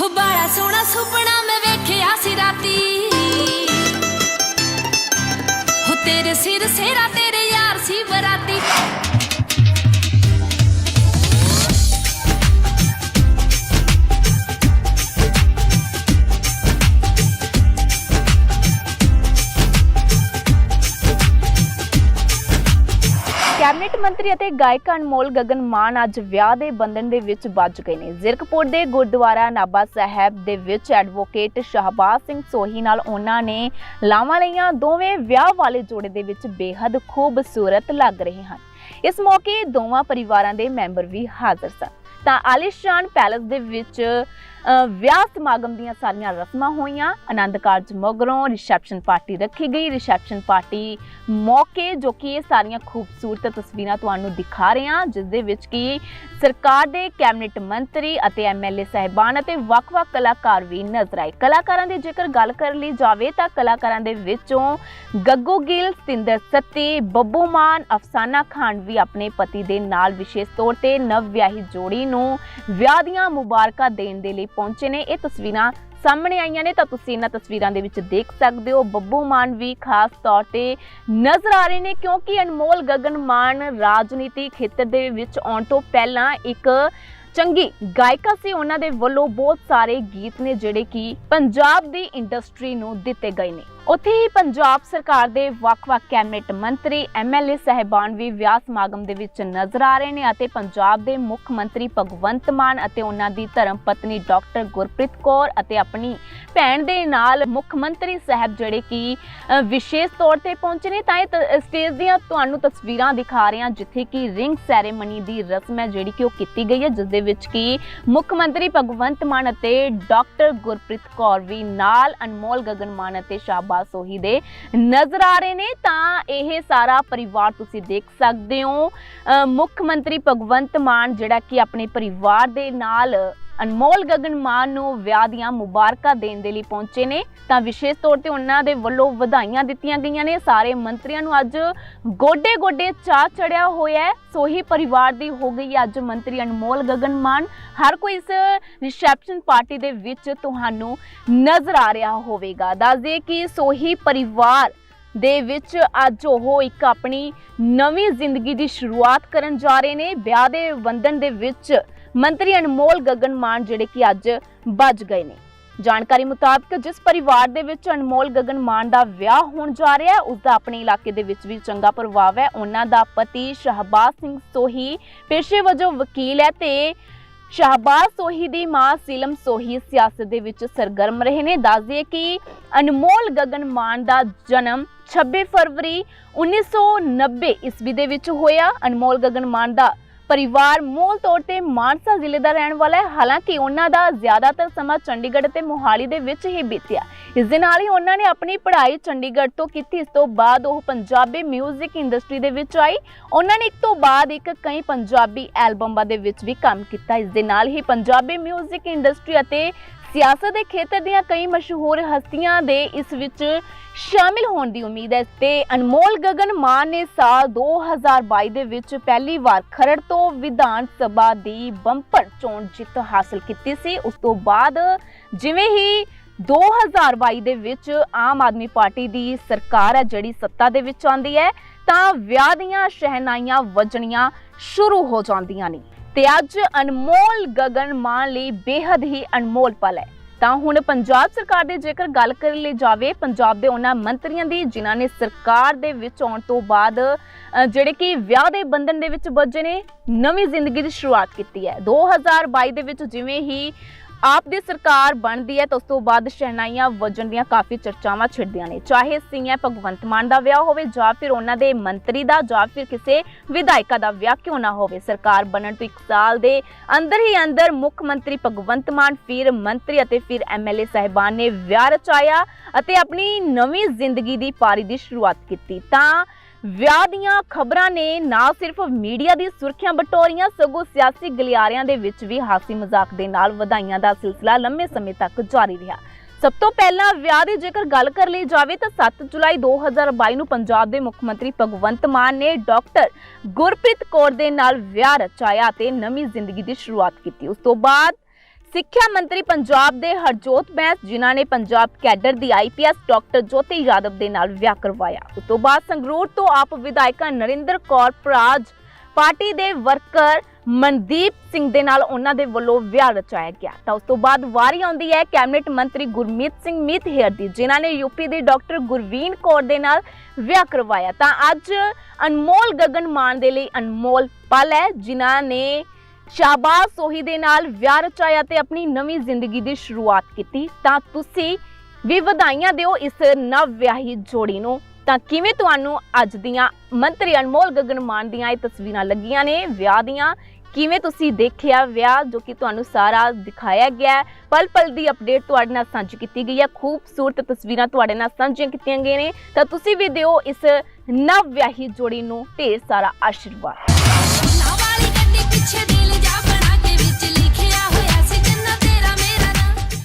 ਹੋ ਬੜਾ ਸੋਹਣਾ ਸੁਪਨਾ ਮੈਂ ਵੇਖਿਆ ਸੀ ਰਾਤੀ। ਹੋ ਤੇਰੇ ਸਿਰ ਸੇਰਾ ਤੇਰੇ ਕੈਬਨਿਟ ਮੰਤਰੀ ਅਤੇ ਗਾਇਕ ਅਨਮੋਲ ਗਗਨ ਮਾਨ ਅੱਜ ਵਿਆਹ ਦੇ ਬੰਧਨ ਦੇ ਵਿੱਚ ਵੱਜ ਗਏ ਨੇ। ਜ਼ਿਰਕਪੁਰ ਦੇ ਗੁਰਦੁਆਰਾ ਨਾਭਾ ਸਾਹਿਬ ਦੇ ਵਿੱਚ ਐਡਵੋਕੇਟ ਸ਼ਹਬਾਜ਼ ਸਿੰਘ ਸੋਹੀ ਨਾਲ ਉਹਨਾਂ ਨੇ ਲਾਵਾਂ ਲਈਆਂ। ਦੋਵੇਂ ਵਿਆਹ ਵਾਲੇ ਜੋੜੇ ਦੇ ਵਿੱਚ ਬੇਹੱਦ ਖੂਬਸੂਰਤ ਲੱਗ ਰਹੇ ਹਨ। ਇਸ ਮੌਕੇ ਦੋਵਾਂ ਪਰਿਵਾਰਾਂ ਦੇ ਮੈਂਬਰ ਵੀ ਹਾਜ਼ਰ ਸਨ। ਤਾਂ ਆਲੀਸ਼ਾਨ ਪੈਲਸ ਦੇ ਵਿੱਚ ਵਿਆਹ ਸਮਾਗਮ ਦੀਆਂ ਸਾਰੀਆਂ ਰਸਮਾਂ ਹੋਈਆਂ। ਆਨੰਦ ਕਾਰਜ ਮਗਰੋਂ ਰਿਸੈਪਸ਼ਨ ਪਾਰਟੀ ਰੱਖੀ ਗਈ। ਰਿਸੈਪਸ਼ਨ ਪਾਰਟੀ ਮੌਕੇ ਜੋ ਕਿ ਇਹ ਸਾਰੀਆਂ ਖੂਬਸੂਰਤ ਤਸਵੀਰਾਂ ਤੁਹਾਨੂੰ ਦਿਖਾ ਰਹੇ ਹਾਂ ਜਿਸ ਦੇ ਵਿੱਚ ਕਿ ਸਰਕਾਰ ਦੇ ਕੈਬਨਿਟ ਮੰਤਰੀ ਅਤੇ ਐਮਐਲਏ ਸਹਿਬਾਨ ਅਤੇ ਵੱਖ-ਵੱਖ ਕਲਾਕਾਰ ਵੀ ਨਜ਼ਰ ਆਏ। ਕਲਾਕਾਰਾਂ ਦੀ ਜੇਕਰ ਗੱਲ ਕਰ ਲਈ ਜਾਵੇ ਤਾਂ ਕਲਾਕਾਰਾਂ ਦੇ ਵਿੱਚੋਂ ਗੱਗੂ ਗਿੱਲ, ਸਤਿੰਦਰ ਸੱਤੀ, ਬੱਬੂ ਮਾਨ, ਅਫਸਾਨਾ ਖਾਨ ਵੀ ਆਪਣੇ ਪਤੀ ਦੇ ਨਾਲ ਵਿਸ਼ੇਸ਼ ਤੌਰ ਤੇ ਨਵ ਵਿਆਹੀ ਜੋੜੀ ਨੂੰ ਵਿਆਹ ਦੀਆਂ ਮੁਬਾਰਕਾਂ ਦੇਣ ਦੇ ਲਈ ਪਹੁੰਚੇ ਨੇ। ਇਹ ਤਸਵੀਰਾਂ ਸਾਹਮਣੇ ਆਈਆਂ ਨੇ ਤਾਂ ਤੁਸੀਂ ਇਹਨਾਂ ਤਸਵੀਰਾਂ ਦੇ ਵਿੱਚ ਦੇਖ ਸਕਦੇ ਹੋ। ਬੱਬੂ ਮਾਨ ਵੀ ਖਾਸ ਤੌਰ ਤੇ ਨਜ਼ਰ ਆ ਰਹੇ ਨੇ ਕਿਉਂਕਿ ਅਨਮੋਲ ਗਗਨ ਮਾਨ ਰਾਜਨੀਤੀ ਖੇਤਰ ਦੇ ਵਿੱਚ ਆਉਣ ਤੋਂ ਪਹਿਲਾਂ ਇੱਕ ਚੰਗੀ ਗਾਇਕਾ ਸੀ। ਉਹਨਾਂ ਦੇ ਵੱਲੋਂ ਬਹੁਤ ਸਾਰੇ ਗੀਤ ਨੇ ਜਿਹੜੇ ਕਿ ਪੰਜਾਬ ਦੀ ਇੰਡਸਟਰੀ ਨੂੰ ਦਿੱਤੇ ਗਏ ਨੇ। ਉੱਥੇ ਹੀ ਪੰਜਾਬ ਸਰਕਾਰ ਦੇ ਵੱਖ-ਵੱਖ ਕੈਬਨਿਟ ਮੰਤਰੀ ਐਮਐਲਏ ਸਹਿਬਾਨ ਵੀ ਵਿਆਹ ਸਮਾਗਮ ਦੇ ਵਿੱਚ ਨਜ਼ਰ ਆ ਰਹੇ ਨੇ ਅਤੇ ਪੰਜਾਬ ਦੇ ਮੁੱਖ ਮੰਤਰੀ ਭਗਵੰਤ ਮਾਨ ਅਤੇ ਉਹਨਾਂ ਦੀ ਧਰਮ ਪਤਨੀ ਡਾਕਟਰ ਗੁਰਪ੍ਰੀਤ ਕੌਰ ਅਤੇ ਆਪਣੀ ਭੈਣ ਦੇ ਨਾਲ ਮੁੱਖ ਮੰਤਰੀ ਸਾਹਿਬ ਜਿਹੜੇ ਕਿ ਵਿਸ਼ੇਸ਼ ਤੌਰ ਤੇ ਪਹੁੰਚੇ ਨੇ, ਤਾਂ ਇਹ ਸਟੇਜ ਦੀਆਂ ਤੁਹਾਨੂੰ ਤਸਵੀਰਾਂ ਦਿਖਾ ਰਹੇ ਹਾਂ, ਜਿੱਥੇ ਕਿ ਰਿੰਗ ਸੈਰੇਮਨੀ ਦੀ ਰਸਮ ਹੈ ਜਿਹੜੀ ਕਿ ਉਹ ਕੀਤੀ ਗਈ ਹੈ, ਜਿਸ ਦੇ ਵਿੱਚ ਕਿ ਮੁੱਖ ਮੰਤਰੀ ਭਗਵੰਤ ਮਾਨ ਅਤੇ ਡਾਕਟਰ ਗੁਰਪ੍ਰੀਤ ਕੌਰ ਵੀ ਨਾਲ ਅਨਮੋਲ ਗਗਨ ਮਾਨ ਅਤੇ ਸ਼ਾਹਬਾਜ਼ ਸੋਹੀ ਦੇ ਨਜ਼ਰ ਆ ਰਹੇ ਨੇ ਤਾਂ ਇਹ ਸਾਰਾ ਪਰਿਵਾਰ ਤੁਸੀਂ ਦੇਖ ਸਕਦੇ ਹੋ। ਅ, ਮੁੱਖ ਮੰਤਰੀ ਭਗਵੰਤ ਮਾਨ ਜਿਹੜਾ ਕਿ ਆਪਣੇ ਪਰਿਵਾਰ ਦੇ ਨਾਲ ਅਨਮੋਲ ਗਗਨ ਮਾਨ ਨੂੰ ਵਿਆਹ ਦੀਆਂ ਮੁਬਾਰਕਾਂ ਦੇਣ ਦੇ ਲਈ ਪਹੁੰਚੇ ਨੇ, ਤਾਂ ਵਿਸ਼ੇਸ਼ ਤੌਰ ਤੇ ਉਹਨਾਂ ਦੇ ਵੱਲੋਂ ਵਧਾਈਆਂ ਦਿੱਤੀਆਂ ਗਈਆਂ ਨੇ। ਸਾਰੇ ਮੰਤਰੀਆਂ ਨੂੰ ਅੱਜ ਗੋਡੇ ਗੋਡੇ ਚਾਹ ਚੜਿਆ ਹੋਇਆ ਹੈ। ਸੋਹੀ ਪਰਿਵਾਰ ਦੀ ਹੋ ਗਈ ਅੱਜ ਮੰਤਰੀ ਅਨਮੋਲ ਗਗਨ ਮਾਨ। ਹਰ ਕੋਈ ਇਸ ਰਿਸੈਪਸ਼ਨ ਪਾਰਟੀ ਦੇ ਵਿੱਚ ਤੁਹਾਨੂੰ ਨਜ਼ਰ ਆ ਰਿਹਾ ਹੋਵੇਗਾ। ਦੱਸ ਦਈਏ ਕਿ ਸੋਹੀ ਪਰਿਵਾਰ ਦੇ ਵਿੱਚ ਅੱਜ ਉਹ ਇੱਕ ਆਪਣੀ ਨਵੀਂ ਜ਼ਿੰਦਗੀ ਦੀ ਸ਼ੁਰੂਆਤ ਕਰਨ ਜਾ ਰਹੇ ਨੇ। ਵਿਆਹ ਦੇ ਬੰਧਨ ਦੇ ਵਿੱਚ ਮੰਤਰੀ ਅਨਮੋਲ ਗਗਨ ਮਾਨ ਜਿਹੜੇ ਕਿ ਅੱਜ ਵੱਜ ਗਏ ਨੇ। ਜਾਣਕਾਰੀ ਮੁਤਾਬਕ ਜਿਸ ਪਰਿਵਾਰ ਦੇ ਵਿੱਚ ਅਨਮੋਲ ਗਗਨ ਮਾਨ ਦਾ ਵਿਆਹ ਹੋਣ ਜਾ ਰਿਹਾ ਹੈ ਉਸ ਦਾ ਆਪਣੇ ਇਲਾਕੇ ਦੇ ਵਿੱਚ ਵੀ ਚੰਗਾ ਪ੍ਰਭਾਵ ਹੈ। ਉਹਨਾਂ ਦਾ ਪਤੀ ਸ਼ਹਬਾਜ਼ ਸਿੰਘ ਸੋਹੀ ਪੇਸ਼ੇ ਵਜੋਂ ਵਕੀਲ ਹੈ ਤੇ ਸ਼ਹਬਾਜ਼ ਸੋਹੀ ਦੀ ਮਾਂ ਸਿਲਮ ਸੋਹੀ ਸਿਆਸਤ ਦੇ ਵਿੱਚ ਸਰਗਰਮ ਰਹੇ ਨੇ। ਦੱਸ ਦਈਏ ਕਿ ਅਨਮੋਲ ਗਗਨ ਮਾਨ ਦਾ ਜਨਮ 26 ਫਰਵਰੀ 1990 ਈਸਵੀ ਦੇ ਵਿੱਚ ਹੋਇਆ। ਅਨਮੋਲ ਗਗਨ ਮਾਨ ਦਾ ਪਰਿਵਾਰ ਮੂਲ ਤੌਰ ਤੇ ਮਾਨਸਾ ਜ਼ਿਲ੍ਹੇ ਦਾ ਰਹਿਣ ਵਾਲਾ ਹੈ ਹਾਲਾਂਕਿ ਉਹਨਾਂ ਦਾ ਜ਼ਿਆਦਾਤਰ ਸਮਾਂ ਚੰਡੀਗੜ੍ਹ ਤੇ ਮੋਹਾਲੀ ਦੇ ਵਿੱਚ ਹੀ ਬੀਤਿਆ ਇਸ ਦੇ ਨਾਲ ਹੀ ਉਹਨਾਂ ਨੇ ਆਪਣੀ ਪੜ੍ਹਾਈ ਚੰਡੀਗੜ੍ਹ ਤੋਂ ਕੀਤੀ ਇਸ ਤੋਂ ਬਾਅਦ ਉਹ ਪੰਜਾਬੀ 뮤직 ਇੰਡਸਟਰੀ ਦੇ ਵਿੱਚ ਆਈ ਉਹਨਾਂ ਨੇ ਇੱਕ ਤੋਂ ਬਾਅਦ ਇੱਕ ਕਈ ਪੰਜਾਬੀ ਐਲਬਮਾਂ ਦੇ ਵਿੱਚ ਵੀ ਕੰਮ ਕੀਤਾ ਇਸ ਦੇ ਨਾਲ ਹੀ ਪੰਜਾਬੀ 뮤직 ਇੰਡਸਟਰੀ ਅਤੇ ਸਿਆਸਤ ਦੇ ਖੇਤਰ ਦੀਆਂ ਕਈ ਮਸ਼ਹੂਰ ਹਸਤੀਆਂ ਦੇ ਇਸ ਵਿੱਚ ਸ਼ਾਮਿਲ ਹੋਣ ਦੀ ਉਮੀਦ ਹੈ ਤੇ ਅਨਮੋਲ ਗਗਨ ਮਾਨ ਨੇ ਸਾਲ 2022 ਦੇ ਵਿੱਚ ਪਹਿਲੀ ਵਾਰ ਖਰੜ ਤੋਂ ਵਿਧਾਨ ਸਭਾ ਦੀ ਬੰਪਰ ਚੋਣ ਜਿੱਤ ਹਾਸਲ ਕੀਤੀ ਸੀ। ਉਸ ਤੋਂ ਬਾਅਦ ਜਿਵੇਂ ਹੀ 2022 ਦੇ ਵਿੱਚ ਆਮ ਆਦਮੀ ਪਾਰਟੀ ਦੀ ਸਰਕਾਰ ਹੈ, ਜਿਹੜੀ ਸੱਤਾ ਦੇ ਵਿੱਚ ਆਉਂਦੀ ਹੈ, ਤਾਂ ਵਿਆਹ ਦੀਆਂ ਸ਼ਹਿਨਾਈਆਂ ਵੱਜਣੀਆਂ ਸ਼ੁਰੂ ਹੋ ਜਾਂਦੀਆਂ ਨੇ। ਤੇ ਅੱਜ ਅਨਮੋਲ ਗਗਨ ਮਾਨ ਲਈ ਬੇहद ਹੀ ਅਨਮੋਲ ਪਲ ਹੈ। ਤਾਂ ਹੁਣ ਪੰਜਾਬ ਸਰਕਾਰ ਦੇ ਜੇਕਰ ਗੱਲ ਕਰ ਲਈ ਜਾਵੇ, ਪੰਜਾਬ ਦੇ ਉਹਨਾਂ ਮੰਤਰੀਆਂ ਦੀ, ਜਿਨ੍ਹਾਂ ਨੇ ਸਰਕਾਰ ਦੇ ਵਿੱਚ ਆਉਣ ਤੋਂ ਬਾਅਦ ਜਿਹੜੇ ਕਿ ਵਿਆਹ ਦੇ ਬੰਧਨ ਦੇ ਵਿੱਚ ਬੱਝੇ ਨੇ, ਨਵੀਂ ਜ਼ਿੰਦਗੀ ਦੀ ਸ਼ੁਰੂਆਤ ਕੀਤੀ ਹੈ। 2022 ਦੇ ਵਿੱਚ ਜਿਵੇਂ ਹੀ ਆਪ ਦੀ ਸਰਕਾਰ ਬਣਦੀ ਹੈ ਤਾਂ ਉਸ ਤੋਂ ਬਾਅਦ ਸ਼ਹਿਨਾਈਆਂ ਵਜਣ ਦੀਆਂ ਕਾਫੀ ਚਰਚਾਵਾਂ ਛਿੜਦੀਆਂ ਨੇ। ਚਾਹੇ ਸੀਐਮ ਭਗਵੰਤ ਮਾਨ ਦਾ ਵਿਆਹ ਹੋਵੇ ਜਾਂ ਫਿਰ ਉਹਨਾਂ ਦੇ ਮੰਤਰੀ ਦਾ ਜਾਂ ਫਿਰ ਕਿਸੇ ਵਿਧਾਇਕਾ ਦਾ ਵਿਆਹ ਕਿਉਂ ਨਾ ਹੋਵੇ, ਸਰਕਾਰ ਬਣਨ ਤੋਂ 1 ਸਾਲ ਦੇ ਅੰਦਰ ਹੀ ਅੰਦਰ ਮੁੱਖ ਮੰਤਰੀ ਭਗਵੰਤ ਮਾਨ, ਫਿਰ ਮੰਤਰੀ ਅਤੇ ਫਿਰ ਐਮਐਲਏ ਸਹਿਬਾਨ ਨੇ ਵਿਆਹ ਰਚਾਇਆ ਅਤੇ ਆਪਣੀ ਨਵੀਂ ਜ਼ਿੰਦਗੀ ਦੀ ਪਾਰੀ ਦੀ ਸ਼ੁਰੂਆਤ ਕੀਤੀ। ਤਾਂ ਵਿਆਹ ਦੀਆਂ ਖਬਰਾਂ ਨੇ ਨਾ ਸਿਰਫ ਮੀਡੀਆ ਦੀ ਸੁਰਖੀਆਂ ਬਟੋਰੀਆਂ, ਸਗੋਂ ਸਿਆਸੀ ਗਲਿਆਰਿਆਂ ਦੇ ਵਿੱਚ ਵੀ ਹਾਸੀ ਮਜ਼ਾਕ ਦੇ ਨਾਲ ਵਧਾਈਆਂ ਦਾ ਸਿਲਸਿਲਾ ਲੰਮੇ ਸਮੇਂ ਤੱਕ ਜਾਰੀ ਰਿਹਾ। ਸਭ ਤੋਂ ਪਹਿਲਾਂ ਵਿਆਹ ਦੀ ਜੇਕਰ ਗੱਲ ਕਰ ਲਈ ਜਾਵੇ ਤਾਂ 7 ਜੁਲਾਈ 2022 ਨੂੰ ਪੰਜਾਬ ਦੇ ਮੁੱਖ ਮੰਤਰੀ ਭਗਵੰਤ ਮਾਨ ਨੇ ਡਾਕਟਰ ਗੁਰਪ੍ਰੀਤ ਕੌਰ ਦੇ ਨਾਲ ਵਿਆਹ ਰਚਾਇਆ ਤੇ ਨਵੀਂ ਜ਼ਿੰਦਗੀ ਦੀ ਸ਼ੁਰੂਆਤ ਕੀਤੀ। ਉਸ ਤੋਂ ਬਾਅਦ ਸਿੱਖਿਆ ਮੰਤਰੀ ਪੰਜਾਬ ਦੇ ਹਰਜੋਤ ਬੈਂਸ, ਜਿਨ੍ਹਾਂ ਨੇ ਪੰਜਾਬ ਕੈਡਰ ਦੀ ਆਈਪੀਐਸ ਡਾਕਟਰ ਜੋਤੀ ਯਾਦਵ ਦੇ ਨਾਲ ਵਿਆਹ ਕਰਵਾਇਆ। ਉਸ ਤੋਂ ਬਾਅਦ ਸੰਗਰੂਰ ਤੋਂ ਆਪ ਵਿਧਾਇਕਾ ਨਰਿੰਦਰ ਕੌਰ ਪ੍ਰਾਜ, ਪਾਰਟੀ ਦੇ ਵਰਕਰ ਮਨਦੀਪ ਸਿੰਘ ਦੇ ਨਾਲ ਉਹਨਾਂ ਦੇ ਵੱਲੋਂ ਵਿਆਹ ਰਚਾਇਆ ਗਿਆ। ਤਾਂ ਉਸ ਤੋਂ ਬਾਅਦ ਵਾਰੀ ਆਉਂਦੀ ਹੈ ਕੈਬਨਿਟ ਮੰਤਰੀ ਗੁਰਮੀਤ ਸਿੰਘ ਮੀਤਹੇਰ ਦੀ, ਜਿਨ੍ਹਾਂ ਨੇ ਯੂਪੀ ਦੇ ਡਾਕਟਰ ਗੁਰਵੀਨ ਕੌਰ ਦੇ ਨਾਲ ਵਿਆਹ ਕਰਵਾਇਆ। ਤਾਂ ਅੱਜ ਅਨਮੋਲ ਗਗਨ ਮਾਨ ਦੇ ਲਈ ਅਨਮੋਲ ਪਲ ਹੈ, ਜਿਨ੍ਹਾਂ ਨੇ ਸ਼ਾਬਾਸ਼ ਸੋਹੀ ਦੇ ਨਾਲ ਵਿਆਹ ਰਚਾਇਆ ਤੇ ਆਪਣੀ ਨਵੀਂ ਜ਼ਿੰਦਗੀ ਦੀ ਸ਼ੁਰੂਆਤ ਕੀਤੀ, ਤਾਂ ਤੁਸੀਂ ਵੀ ਵਧਾਈਆਂ ਦਿਓ ਇਸ ਨਵ ਵਿਆਹੀ ਜੋੜੀ ਨੂੰ। ਤਾਂ ਕਿਵੇਂ ਤੁਹਾਨੂੰ ਅੱਜ ਦੀਆਂ ਮੰਤਰੀ ਅਨਮੋਲ ਗਗਨ ਮਾਨ ਦੀਆਂ ਇਹ ਤਸਵੀਰਾਂ ਲੱਗੀਆਂ ਨੇ, ਵਿਆਹ ਦੀਆਂ? ਕਿਵੇਂ ਤੁਸੀਂ ਦੇਖਿਆ ਵਿਆਹ, ਜੋ ਕਿ ਤੁਹਾਨੂੰ ਸਾਰਾ ਦਿਖਾਇਆ ਗਿਆ ਪਲ ਪਲ ਦੀ ਅਪਡੇਟ ਤੁਹਾਡੇ ਨਾਲ ਸਾਂਝੀ ਕੀਤੀ ਗਈ ਹੈ। ਖੂਬਸੂਰਤ ਤਸਵੀਰਾਂ ਤੁਹਾਡੇ ਨਾਲ ਸਾਂਝੀਆਂ ਕੀਤੀਆਂ ਗਈਆਂ ਨੇ। ਤਾਂ ਤੁਸੀਂ ਵੀ ਦਿਓ ਇਸ ਨਵ ਵਿਆਹੀ ਜੋੜੀ ਨੂੰ ਢੇਰ ਸਾਰਾ ਆਸ਼ੀਰਵਾਦ। ਨਾ ਵਾਲੀ ਗੱਡੀ ਪਿੱਛੇ ਦਿਲ